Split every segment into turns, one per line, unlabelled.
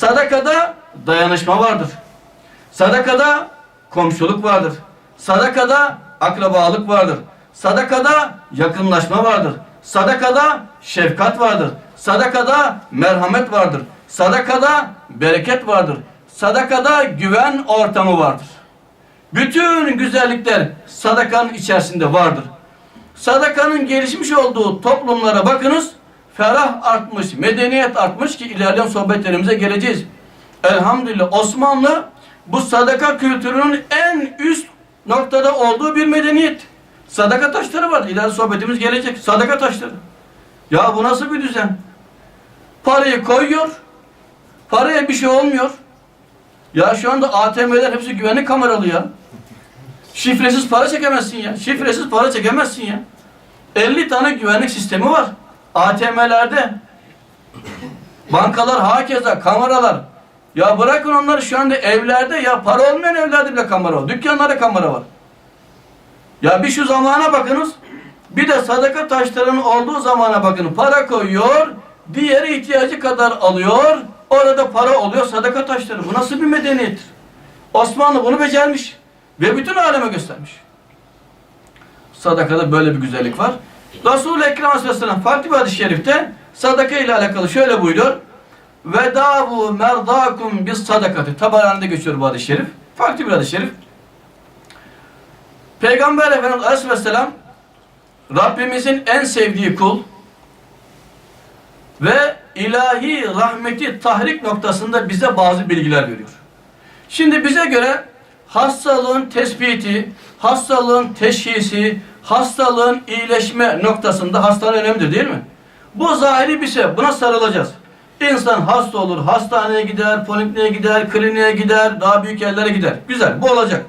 Sadakada dayanışma vardır. Sadakada komşuluk vardır. Sadakada akrabalık vardır. Sadakada yakınlaşma vardır. Sadakada şefkat vardır. Sadakada merhamet vardır. Sadakada bereket vardır. Sadakada güven ortamı vardır. Bütün güzellikler sadakanın içerisinde vardır. Sadakanın gelişmiş olduğu toplumlara bakınız. Ferah artmış, medeniyet artmış ki ilerleyen sohbetlerimize geleceğiz. Elhamdülillah Osmanlı bu sadaka kültürünün en üst noktada olduğu bir medeniyet. Sadaka taşları var. İleride sohbetimiz gelecek. Sadaka taşları. Ya bu nasıl bir düzen? Parayı koyuyor. Paraya bir şey olmuyor. Ya şu anda ATM'ler hepsi güvenlik kameralı ya. Şifresiz para çekemezsin ya. Şifresiz para çekemezsin ya. 50 tane güvenlik sistemi var. ATM'lerde. Bankalar hakeza kameralar. Ya bırakın onları şu anda evlerde ya para olmayan evlerde bile kamera var. Dükkanlarda kamera var. Ya bir şu zamana bakınız. Bir de sadaka taşlarının olduğu zamana bakın. Para koyuyor. Diğeri ihtiyacı kadar alıyor. Orada para oluyor sadaka taşları. Bu nasıl bir medeniyettir? Osmanlı bunu becermiş. Ve bütün aleme göstermiş. Sadakada böyle bir güzellik var. Resul-i Ekrem Aleyhisselam farklı bir hadis-i şerifte sadaka ile alakalı şöyle buyuruyor. Vedavu merdakum bis sadakati. Tabaranda geçiyor bu hadis-i şerif. Farklı bir hadis-i şerif. Peygamber Efendimiz Aleyhisselam Rabbimizin en sevdiği kul ve ilahi rahmeti tahrik noktasında bize bazı bilgiler veriyor. Şimdi bize göre hastalığın tespiti, hastalığın teşhisi, hastalığın iyileşme noktasında hastane önemlidir değil mi? Bu zahiri bir şey. Buna sarılacağız. İnsan hasta olur, hastaneye gider, polikliniğe gider, kliniğe gider, daha büyük yerlere gider. Güzel, bu olacak.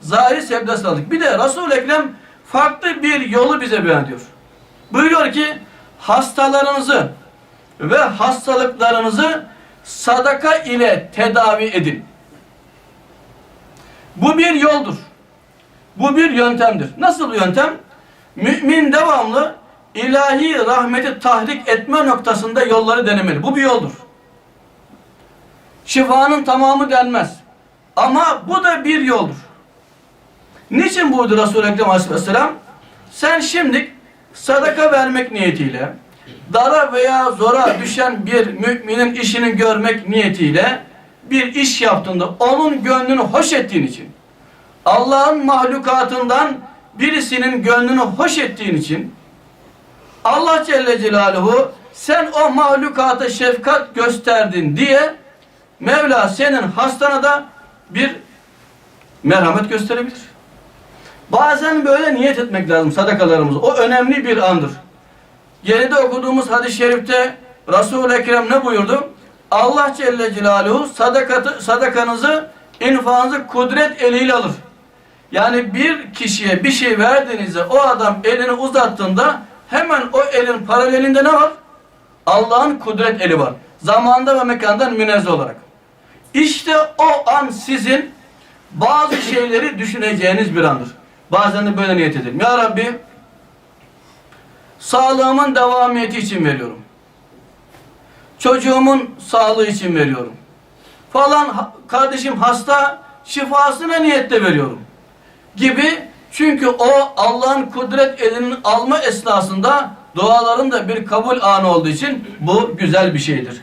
Zahiri sebepler sıraladık. Bir de Resul-i Ekrem farklı bir yolu bize beyan ediyor. Buyuruyor ki hastalarınızı ve hastalıklarınızı sadaka ile tedavi edin. Bu bir yoldur. Bu bir yöntemdir. Nasıl bir yöntem? Mümin devamlı ilahi rahmeti tahrik etme noktasında yolları denemeli. Bu bir yoldur. Şifanın tamamı denmez. Ama bu da bir yoldur. Niçin buyurdu Resul-i Ekrem Aleyhisselam? Sen şimdi sadaka vermek niyetiyle, dara veya zora düşen bir müminin işini görmek niyetiyle bir iş yaptığında onun gönlünü hoş ettiğin için, Allah'ın mahlukatından birisinin gönlünü hoş ettiğin için, Allah Celle Celaluhu sen o mahlukata şefkat gösterdin diye Mevla senin hastana da bir merhamet gösterebilir. Bazen böyle niyet etmek lazım sadakalarımızı. O önemli bir andır. Geride okuduğumuz hadis-i şerifte Resul-i Ekrem ne buyurdu? Allah Celle Celaluhu sadakatı, sadakanızı, infazı kudret eliyle alır. Yani bir kişiye bir şey verdiğinizde o adam elini uzattığında hemen o elin paralelinde ne var? Allah'ın kudret eli var. Zamanda ve mekandan münezzeh olarak. İşte o an sizin bazı şeyleri düşüneceğiniz bir andır. Bazen de böyle niyet edelim. Ya Rabbi sağlığımın devamiyeti için veriyorum. Çocuğumun sağlığı için veriyorum. Falan kardeşim hasta şifasına niyetle veriyorum. Gibi çünkü o Allah'ın kudret elinin alma esnasında duaların da bir kabul anı olduğu için bu güzel bir şeydir.